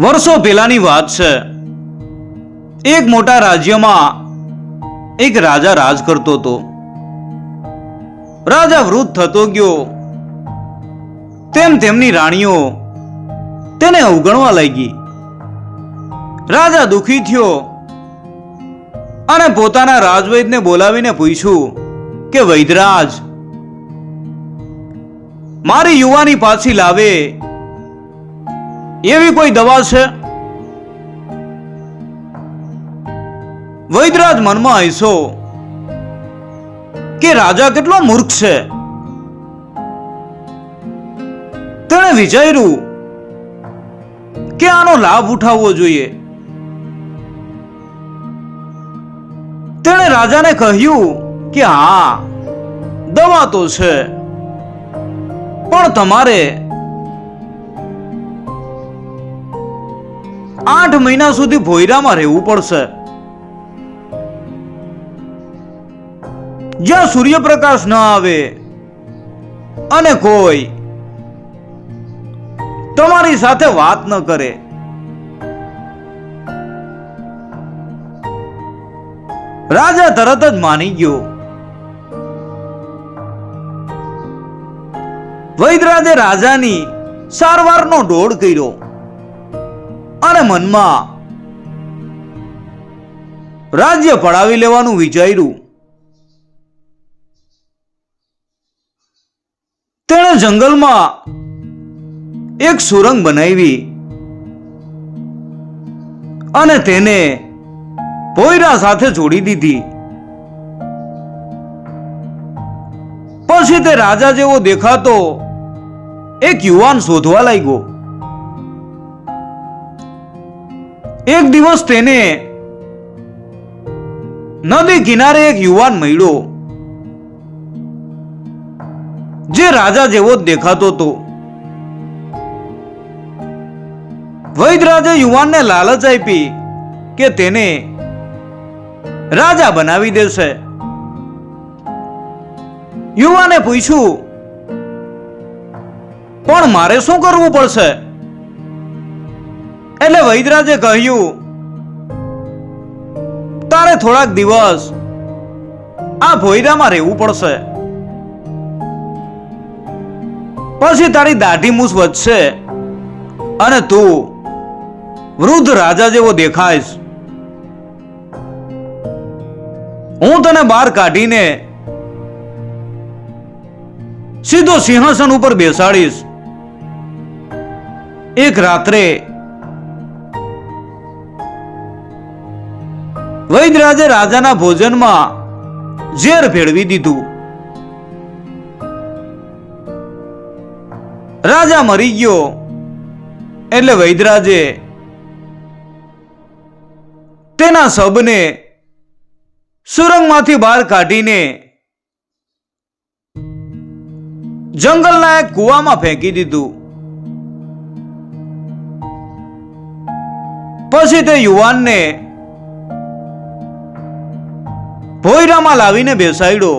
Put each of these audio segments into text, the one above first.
વર્ષો પહેલાની વાત છે. એક મોટા રાજ્યમાં એક રાજા રાજ કરતો હતો. રાજા વૃદ્ધ થતો ગયો. તેમ તેમની રાણીઓ તેને અવગણવા લાગી. રાજા દુખી થયો અને પોતાના રાજવૈદને બોલાવીને પૂછ્યું કે વૈદરાજ મારી યુવાની પાછી લાવે એવી કોઈ દવા છે? વૈદરાજ મનમાં હૈસો કે રાજા કેટલો મૂર્ખ છે. તેણે વિચાર્યું કે આનો લાભ ઉઠાવવો જોઈએ. તેણે રાજાને કહ્યું કે હા, દવા તો છે, પણ તમારે આઠ મહિના સુધી ભોયરામાં રહેવું પડશે. જ્યાં સૂર્યપ્રકાશ ન આવે અને કોઈ તમારી સાથે વાત ન કરે. રાજા તરત જ માની ગયો. વૈદરાજે રાજાની સારવારનો ડોળ કર્યો. અને મનમાં રાજ્ય પડાવી લેવાનું વિચાર્યું. તેણે જંગલમાં એક સુરંગ બનાવી અને તેને પોયરા સાથે જોડી દીધી. પછી તે રાજા જેવો દેખાતો એક યુવાન શોધવા લાગ્યો. એક દિવસ તેને નદી કિનારે એક યુવાન મળ્યો. જે રાજા જેવો જ દેખાતો હતો. વૈદરાજે યુવાનને લાલચ આપી કે તેને રાજા બનાવી દેશે. યુવાને પૂછ્યું, પણ મારે શું કરવું પડશે? એટલે વૈદરાજે કહ્યું, તારે થોડાક દિવસ આ ભોયરામાં રહેવું પડશે. પછી તારી દાઢી મૂસ વધશે અને તું વૃદ્ધ રાજા જેવો દેખાઈશ. હું તને બહાર કાઢીને સીધો સિંહાસન ઉપર બેસાડીશ. એક રાત્રે વૈદરાજે રાજાના ભોજનમાં ઝેર ભેળવી દીધું. રાજા મરી ગયો એટલે વૈદરાજે તેના શબને સુરંગમાંથી બહાર કાઢીને જંગલના એક કુવામાં ફેંકી દીધું. પછી તે યુવાનને ભોયરામાં લાવીને બેસાડ્યો.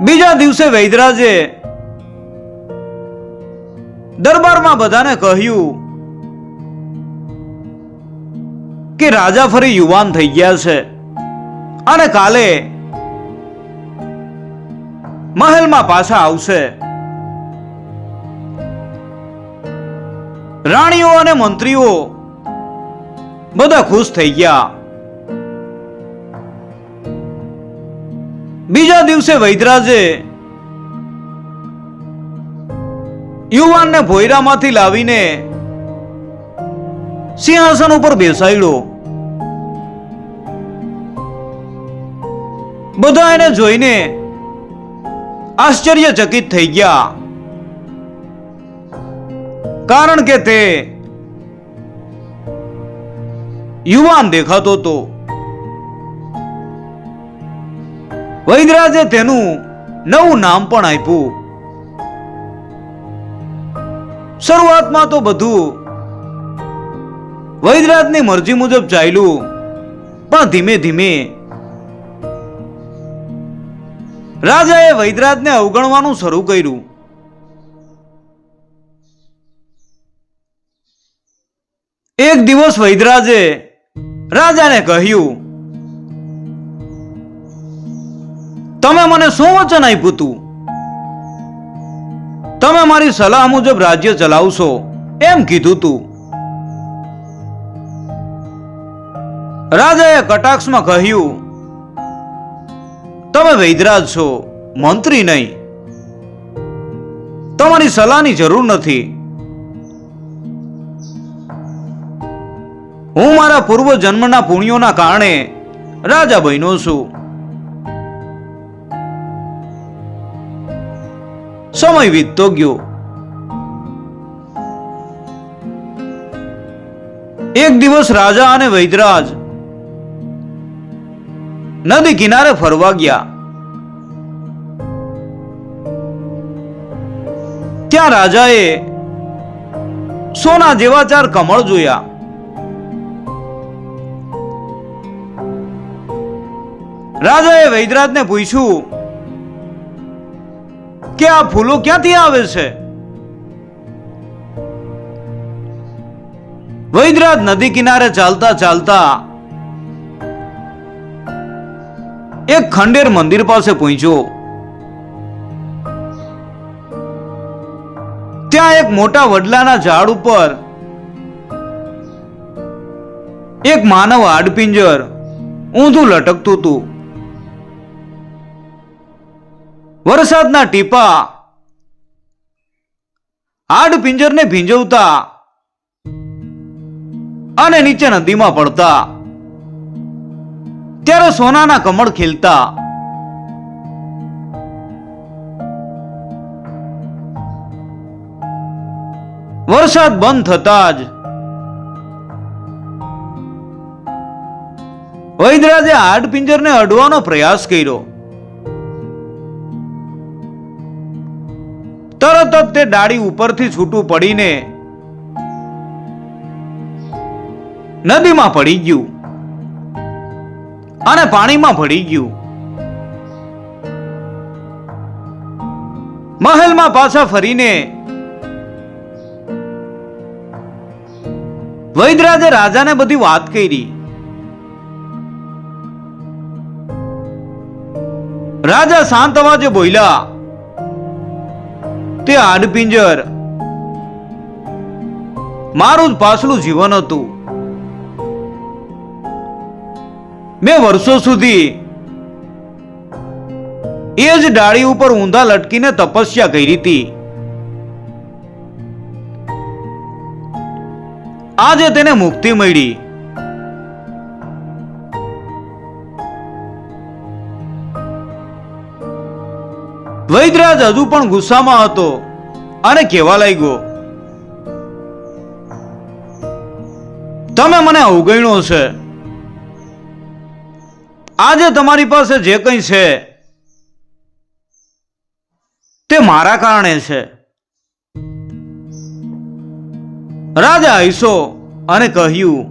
બીજા દિવસે વૈદરાજે દરબારમાં બધાને કહ્યું કે રાજા ફરી યુવાન થઈ ગયા છે અને કાલે મહેલમાં પાછા આવશે. રાણીઓ અને મંત્રીઓ બધા ખુશ થઈ ગયા. બીજા દિવસે વૈદરાજે યુવાનને ભોયરામાંથી લાવીને સિંહાસન ઉપર બેસાડ્યો. બધા એને જોઈને આશ્ચર્યચકિત થઈ ગયા. કારણ કે તે યુવાન દેખાતો હતો વૈદરાજે તેનું નવું નામ પણ આપ્યું. શરૂઆતમાં તો બધું વૈદરાજની મરજી મુજબ ચાલ્યું, પણ ધીમે ધીમે રાજાએ વૈદરાજને અવગણવાનું શરૂ કર્યું. એક દિવસ વૈદરાજે રાજાને કહ્યું, તમે મને શું વચન આપ્યું તું? તમે મારી સલાહ મુજબ રાજ્ય ચલાવશો. એમ કીધું તું. રાજાએ કટાક્ષમાં કહ્યું, તમે વૈદરાજ છો, મંત્રી નહીં. તમારી સલાહની જરૂર નથી. હું મારા પૂર્વ જન્મના પુણ્યોના કારણે રાજા બન્યો છું. સમય વીતતો ગયો. એક દિવસ રાજા અને વૈદરાજ નદી કિનારે ફરવા ગયા. ત્યાં રાજાએ સોના જેવા ચાર કમળ જોયા. રાજાએ વૈદરાજને પૂછ્યું કે આ ફૂલો ક્યાંથી આવે છે? વૈદરાજ નદી કિનારે ચાલતા ચાલતા એક ખંડેર મંદિર પાસે પહોંચ્યો. ત્યાં એક મોટા વડલાના ઝાડ ઉપર એક માનવ આડપિંજર ઊંધું લટકતું હતું. વરસાદના ટીપા. હાડપિંજરને ભીંજવતા અને નીચે નદીમાં પડતા. ત્યારે સોનાના કમળ ખીલતા. વરસાદ બંધ થતા જ વૈદરાજે હાડપિંજરને અડવાનો પ્રયાસ કર્યો. તરત જ તે ડાળી ઉપરથી છૂટું પડીને નદીમાં પડી ગયું અને પાણીમાં ભળી ગયું. મહેલમાં પાછા ફરીને વૈદરાજે રાજાને બધી વાત કરી. રાજા શાંત અવાજે બોલ્યા તે હાડપિંજર મારું પાછલું જીવન હતું. મેં વર્ષો સુધી એ જ ડાળી ઉપર ઊંધા લટકીને તપસ્યા કરી હતી. આજે તેને મુક્તિ મળી. વૈદરાજ હજુ પણ ગુસ્સામાં હતો અને કહેવા લાગ્યો, તમે મને અવગણ્યો છે. આજે તમારી પાસે જે કંઈ છે, તે મારા કારણે છે. રાજા હૈસો અને કહ્યું,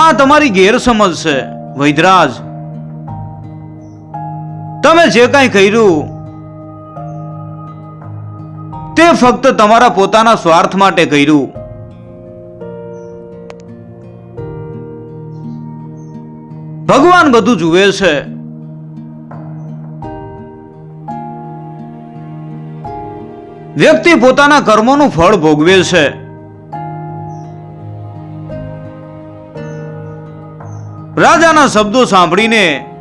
આ તમારી ગેરસમજ છે વૈદરાજ તમે જે કાંઈ કર્યું, તે ફક્ત તમારા પોતાના સ્વાર્થ માટે કર્યું. ભગવાન બધું જુએ છે. વ્યક્તિ પોતાના કર્મોનું ફળ ભોગવે છે. રાજાના શબ્દો સાંભળીને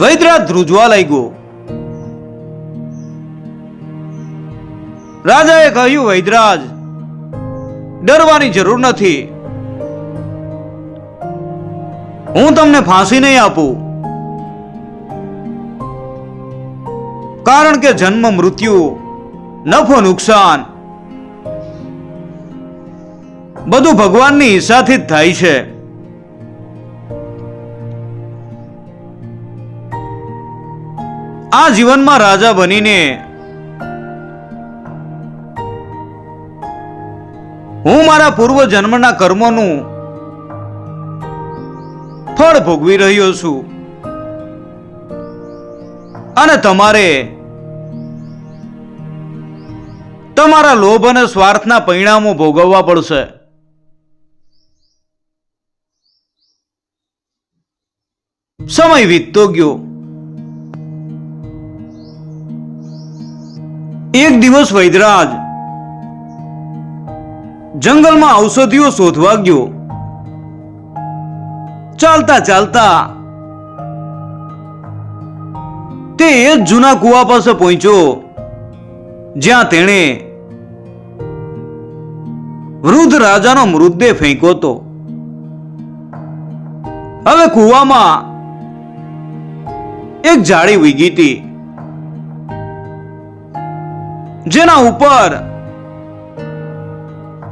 વૈદરાજ ધ્રુજવા લાગ્યો. રાજાએ કહ્યું, વૈદરાજ, ડરવાની જરૂર નથી. હું તમને ફાંસી નહીં આપું. કારણ કે જન્મ મૃત્યુ, નફો નુકસાન, બધું ભગવાનની ઈચ્છાથી જ થાય છે. આ જીવનમાં રાજા બનીને હું મારા પૂર્વ જન્મના કર્મોનું ફળ ભોગવી રહ્યો છું. અને તમારે તમારા લોભ અને સ્વાર્થના પરિણામો ભોગવવા પડશે. સમય વીતતો ગયો. એક દિવસ વૈદરાજ જંગલમાં ઔષધિઓ શોધવા ગયો. ચાલતા ચાલતા તે એ જ જૂના કુવા પાસે પહોંચ્યો, જ્યાં તેણે વૃદ્ધ રાજાનો મૃતદેહ ફેંક્યો હતો. હવે કુવામાં એક જાળી વીગી હતી. જેના ઉપર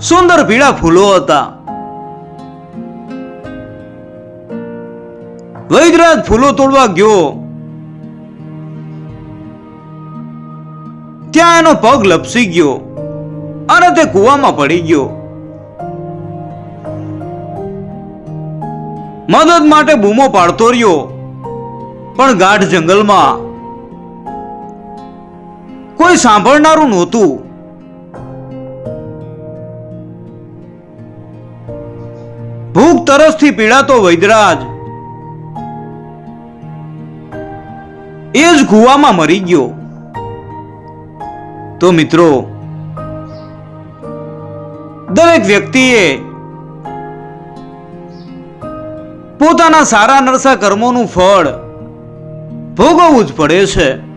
સુંદર પીળા ફૂલો હતા. વૈદરાજ ફૂલો તોડવા ગયો. ત્યાં એનો પગ લપસી ગયો અને તે કૂવામાં પડી ગયો. મદદ માટે બૂમો પાડતો રહ્યો, પણ ગાઢ જંગલમાં કોઈ સાંભળનારું નહોતું. ભૂખ તરસથી પીડાતો વૈદરાજ એ જ ગુવામાં મરી ગયો. તો મિત્રો, દરેક વ્યક્તિએ પોતાના સારા નરસા કર્મોનું ફળ ભોગવવું જ પડે છે.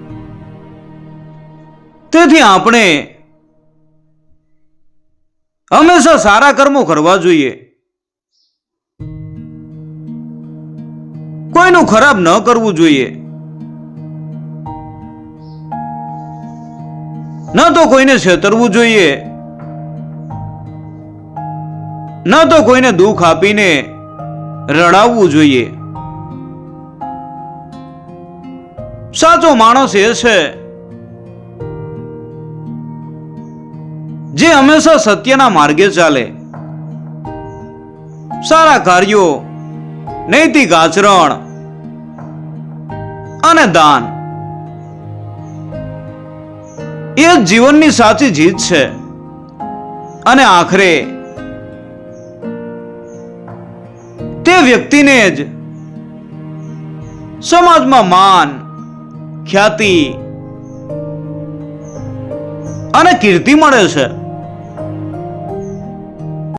તેથી આપણે હંમેશા સારા કર્મો કરવા જોઈએ. કોઈનું ખરાબ ન કરવું જોઈએ. ન તો કોઈને છેતરવું જોઈએ. ન તો કોઈને દુઃખ આપીને રડાવવું જોઈએ. સાચો માણસ એ છે જે હંમેશા સત્યના માર્ગે ચાલે. સારા કાર્યો, નૈતિક આચરણ અને દાન. એ જ જીવનની સાચી જીત છે. અને આખરે, તે વ્યક્તિને જ સમાજમાં માન, ખ્યાતિ અને કીર્તિ મળે છે.